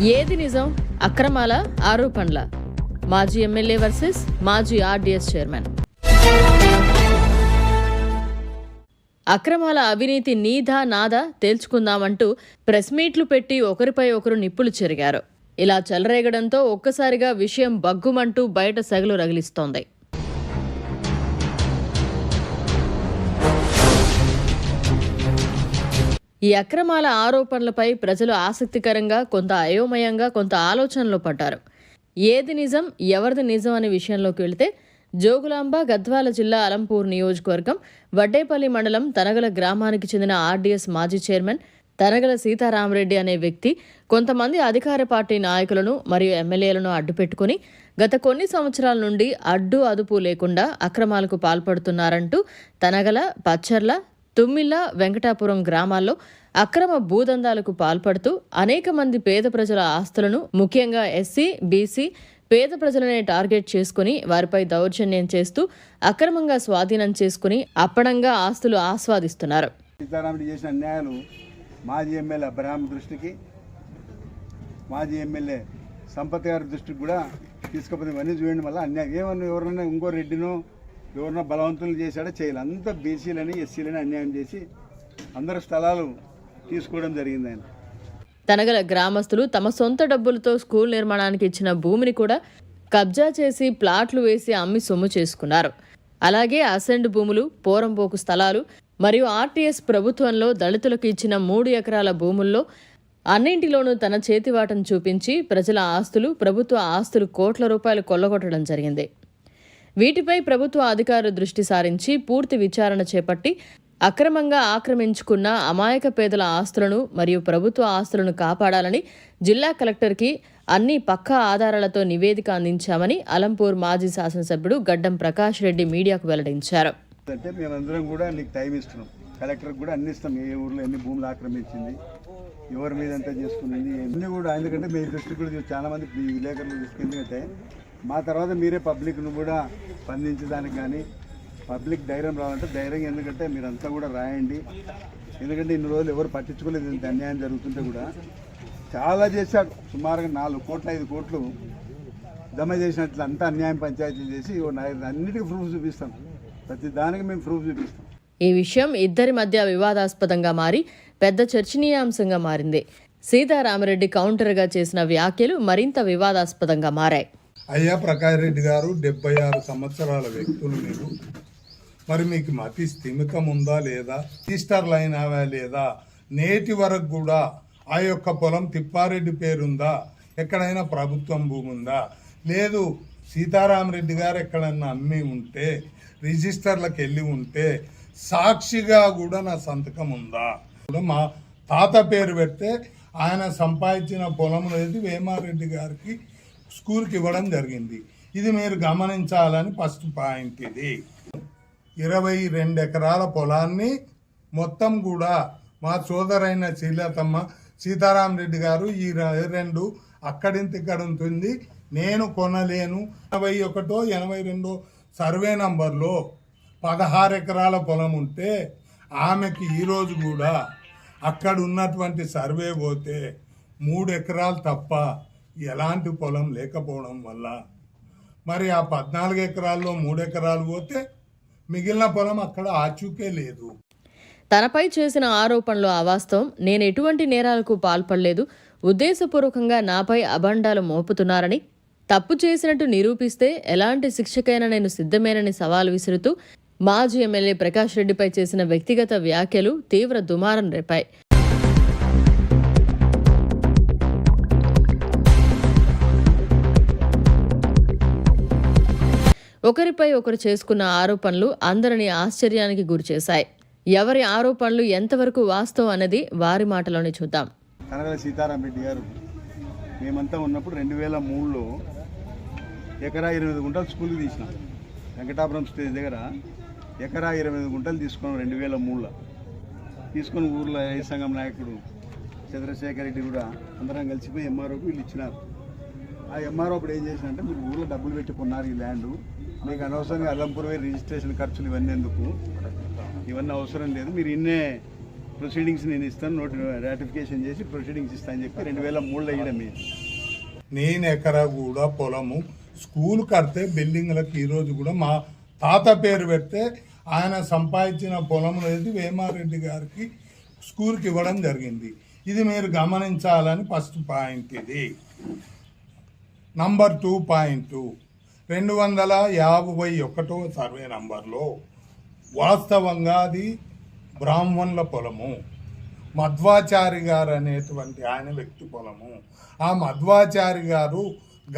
ఏది నిజం? అక్రమాల ఆరోపణల. మాజీ ఎమ్మెల్యే వర్సెస్ మాజీ ఆర్డీఎస్ చైర్మన్. అక్రమాల అవినీతి నీదా నాదా తేల్చుకుందామంటూ ప్రెస్ మీట్లు పెట్టి ఒకరిపై ఒకరు నిప్పులు చెరిగారు. ఇలా చెలరేగడంతో ఒక్కసారిగా విషయం బగ్గుమంటూ బయట సగలు రగిలిస్తోంది. ఈ అక్రమాల ఆరోపణలపై ప్రజలు ఆసక్తికరంగా కొంత అయోమయంగా కొంత ఆలోచనలో పడ్డారు. ఏది నిజం ఎవరిది నిజం అనే విషయంలోకి వెళితే జోగులాంబ గద్వాల జిల్లా అలంపూర్ నియోజకవర్గం వడ్డేపల్లి మండలం తనగల గ్రామానికి చెందిన ఆర్డీఎస్ మాజీ చైర్మన్ తనగల సీతారామరెడ్డి అనే వ్యక్తి కొంతమంది అధికార పార్టీ నాయకులను మరియు ఎమ్మెల్యేలను అడ్డుపెట్టుకుని గత కొన్ని సంవత్సరాల నుండి అడ్డు అదుపు లేకుండా అక్రమాలకు పాల్పడుతున్నారంటూ తనగల పచ్చర్ల తుమ్మిళ్ళ వెంకటాపురం గ్రామాల్లో అక్రమ భూదందాలకు పాల్పడుతూ అనేక మంది పేద ప్రజల ఆస్తులను ముఖ్యంగా ఎస్సీ బీసీ పేద ప్రజలనే టార్గెట్ చేసుకుని వారిపై దౌర్జన్యం చేస్తూ అక్రమంగా స్వాధీనం చేసుకుని అప్పడంగా ఆస్తులు ఆస్వాదిస్తున్నారు. సీతారాముడు చేసిన అన్యాయాలు మాజీ ఎమ్మెల్యే అబ్రహాం దృష్టికి మాజీ ఎమ్మెల్యే సంపత్ గారి దృష్టికి కూడా తీసుకోపోతే ఇవన్నీ చూడండి మళ్ళీ అన్యాయం. ఏమన్నా ఎవరన్నా ఇంకో రెడ్డినో ఎవరినో బలవంతులు చేశాడో చేయాలి. అంతా బీసీలని ఎస్సీలని అన్యాయం చేసి అందరు స్థలాలు తీసుకోవడం జరిగింది ఆయన. తనగల గ్రామస్తులు తమ సొంత డబ్బులతో స్కూల్ నిర్మాణానికి ఇచ్చిన భూమిని కూడా కబ్జా చేసి ప్లాట్లు వేసి అమ్మి సొమ్ము చేసుకున్నారు. అలాగే అసెండ్ భూములు పోరంపోకు స్థలాలు మరియు ఆర్టీఎస్ ప్రభుత్వంలో దళితులకు ఇచ్చిన మూడు ఎకరాల భూముల్లో అన్నింటిలోనూ తన చేతివాటం చూపించి ప్రజల ఆస్తులు ప్రభుత్వ ఆస్తులు కోట్ల రూపాయలు కొల్లగొట్టడం జరిగింది. వీటిపై ప్రభుత్వ అధికారులు దృష్టి సారించి పూర్తి విచారణ చేపట్టి అక్రమంగా ఆక్రమించుకున్న అమాయక పేదల ఆస్తులను మరియు ప్రభుత్వ ఆస్తులను కాపాడాలని జిల్లా కలెక్టర్కి అన్ని పక్కా ఆధారాలతో నివేదిక అందించామని అలంపూర్ మాజీ శాసనసభ్యుడు గడ్డం ప్రకాష్ రెడ్డి మీడియాకు వెల్లడించారు. అంటే మేమందరం కూడా నీకు టైం ఇస్తున్నాం. కలెక్టర్కి కూడా అన్ని ఇస్తాం. ఏ ఊర్లో ఎన్ని భూములు ఆక్రమించింది ఎవరి మీద ఎంత చేసుకున్నది అన్నీ కూడా ఎందుకంటే మీ దృష్టికి కూడా చాలా మంది విలేకరులు దృష్టికి ఎందుకంటే మా తర్వాత మీరే పబ్లిక్ను కూడా స్పందించడానికి కానీ పబ్లిక్ ధైర్యం రావాలంటే ధైర్యం ఎందుకంటే మీరంతా కూడా రాయండి. ఎందుకంటే ఇన్ని రోజులు ఎవరు పట్టించుకోలేదు ఇంత అన్యాయం జరుగుతుంటే కూడా. చాలా చేశాడు. సుమారుగా నాలుగు కోట్ల ఐదు కోట్లు జమ చేసినట్లు అంతా అన్యాయం పంచాయతీలు చేసి అన్నిటికీ ప్రూఫ్ చూపిస్తాం. ప్రతి దానికి మేము ప్రూఫ్ చూపిస్తాం. ఈ విషయం ఇద్దరి మధ్య వివాదాస్పదంగా మారి పెద్ద చర్చనీయాంశంగా మారింది. సీతారామరెడ్డి కౌంటర్గా చేసిన వ్యాఖ్యలు మరింత వివాదాస్పదంగా మారాయి. అయ్యా ప్రకాష్ రెడ్డి గారు డెబ్బై ఆరు సంవత్సరాల వ్యక్తులు మీరు. మరి మీకు మతి స్థిమితం ఉందా లేదా? రిజిస్టర్లు అయినావా లేదా? నేటి వరకు కూడా ఆ యొక్క పొలం తిప్పారెడ్డి పేరుందా? ఎక్కడైనా ప్రభుత్వం భూమి ఉందా? లేదు సీతారామరెడ్డి గారు ఎక్కడన్నా అమ్మి ఉంటే రిజిస్టర్లకు వెళ్ళి ఉంటే సాక్షిగా కూడా నా సంతకం ఉందా? కూడా మా తాత పేరు పెడితే ఆయన సంపాదించిన పొలం అనేది వేమారెడ్డి గారికి స్కూల్కి ఇవ్వడం జరిగింది. ఇది మీరు గమనించాలని ఫస్ట్ పాయింట్ ఇది. ఇరవై రెండు ఎకరాల పొలాన్ని మొత్తం కూడా మా సోదరైన శ్రీలతమ్మ సీతారాం రెడ్డి గారు ఈ రెండు అక్కడింత ఇక్కడ ఉంటుంది. నేను కొనలేను. ఎనభై ఒకటో ఎనభై రెండో సర్వే నంబర్లో పదహారు ఎకరాల పొలం ఉంటే ఆమెకి ఈరోజు కూడా అక్కడ ఉన్నటువంటి సర్వే పోతే మూడు ఎకరాలు తప్ప ఎలాంటి పొలం లేకపోవడం వల్ల మరి ఆ పద్నాలుగు ఎకరాల్లో మూడు ఎకరాలు పోతే మిగిలిన పొలం అక్కడ ఆచూకే లేదు. తనపై చేసిన ఆరోపణలు అవాస్తవం. నేను ఎటువంటి నేరాలకు పాల్పడలేదు. ఉద్దేశపూర్వకంగా నాపై అభండాలు మోపుతున్నారని తప్పు చేసినట్టు నిరూపిస్తే ఎలాంటి శిక్షకైనా నేను సిద్ధమేనని సవాల్ విసురుతూ మాజీ ఎమ్మెల్యే ప్రకాష్ రెడ్డిపై చేసిన వ్యక్తిగత వ్యాఖ్యలు తీవ్ర దుమారం రేపాయి. ఒకరిపై ఒకరు చేసుకున్న ఆరోపణలు అందరినీ ఆశ్చర్యానికి గురిచేశాయి. ఎవరి ఆరోపణలు ఎంతవరకు వాస్తవం అన్నది వారి మాటలోనే చూద్దాం. కనగల సీతారాం రెడ్డి గారు మేమంతా ఉన్నప్పుడు రెండు వేల మూడులో ఎకరా ఇరవై గుంటలు స్కూల్కి తీసినాం. వెంకటాపురం స్టేజ్ దగ్గర ఎకరా ఇరవై గుంటలు తీసుకున్నాం రెండు వేల మూడులో. తీసుకుని ఊర్లో ఏ సంఘం నాయకుడు చంద్రశేఖర్ రెడ్డి కూడా అందరం కలిసిపోయి ఎంఆర్ఓకి వీళ్ళు ఇచ్చినారు. ఆ ఎంఆర్ఓ అప్పుడు ఏం చేసినంటే మీరు ఊర్లో డబ్బులు పెట్టి కొన్నారు ఈ ల్యాండ్ మీకు అనవసరంగా అల్లంపూర్ రిజిస్ట్రేషన్ ఖర్చులు ఇవన్నీ ఎందుకు? ఇవన్నీ అవసరం లేదు. మీరు ఇన్నే ప్రొసీడింగ్స్ నేను ఇస్తాను నోటి రాటిఫికేషన్ చేసి ప్రొసీడింగ్స్ ఇస్తాను చెప్పి రెండు వేల మూడులో ఇవ్వడం మీరు నేను ఎకరా కూడా పొలము స్కూల్ కడితే బిల్డింగ్లకు ఈరోజు కూడా మా తాత పేరు పెడితే ఆయన సంపాదించిన పొలం అనేది వేమారెడ్డి గారికి స్కూల్కి ఇవ్వడం జరిగింది. ఇది మీరు గమనించాలని ఫస్ట్ పాయింట్ ఇది. నంబర్ టూ పాయింట్ టూ రెండు వందల యాభై ఒకటో సర్వే నంబర్లో వాస్తవంగా అది బ్రాహ్మణుల పొలము. మధ్వాచారి గారు అనేటువంటి ఆయన వ్యక్తి పొలము. ఆ మధ్వాచారి గారు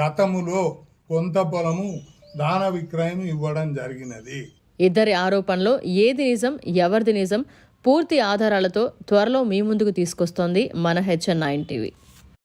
గతములో కొంత పొలము దాన విక్రయం ఇవ్వడం జరిగినది. ఇద్దరి ఆరోపణలో ఏది నిజం ఎవరిది నిజం పూర్తి ఆధారాలతో త్వరలో మీ ముందుకు తీసుకొస్తోంది మన హెచ్ఎన్ నైన్ టీవీ.